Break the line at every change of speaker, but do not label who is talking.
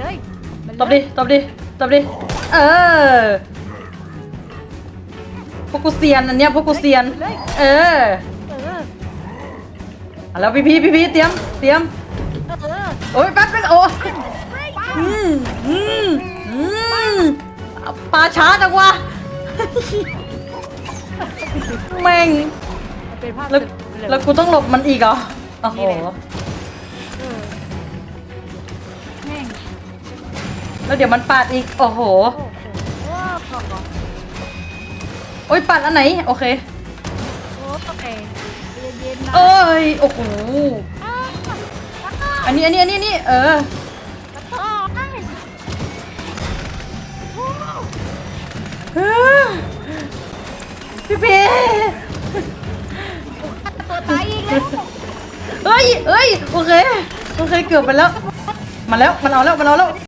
เลยมันเลย
ตบดิตบดิตบดิเออพวกกูเซียนอันเนี้ยพวกกูเซียน
เลย
เออ
เออ
เอาแล้วพี่พี่พี่พี่เตรียมเตรียม
เออ
โอ้ยแป๊บนึงโอ้อืมอืมอืมปลาช้าจังวะแม่ง
มันเป็นภาพ
แล้ว
ตึกเลย
แล้วกูต้องหลบมันอีกเหรอโอ้โห
นี่แหละเออ แล้
วเดี๋ยวมันปาดอีกโอ้โห
โอ้โห โอ้โห
โอ้ยปาดอันไหน โอเค
โอเคเย็นๆนะ
เอ้ย โอ้โห
อ้าวอ้าว
อันนี้ อันนี้ อันนี้อันนี้เออ
อ้าวอ้าวโอ้
เฮ้ยพี่เป้
ตัวตายอีกแล้ว
เฮ้ยเฮ้ย โอเค โอเค เกือบไปแล้ว มาแล้ว มันเอาแล้ว มันเอาแล้ว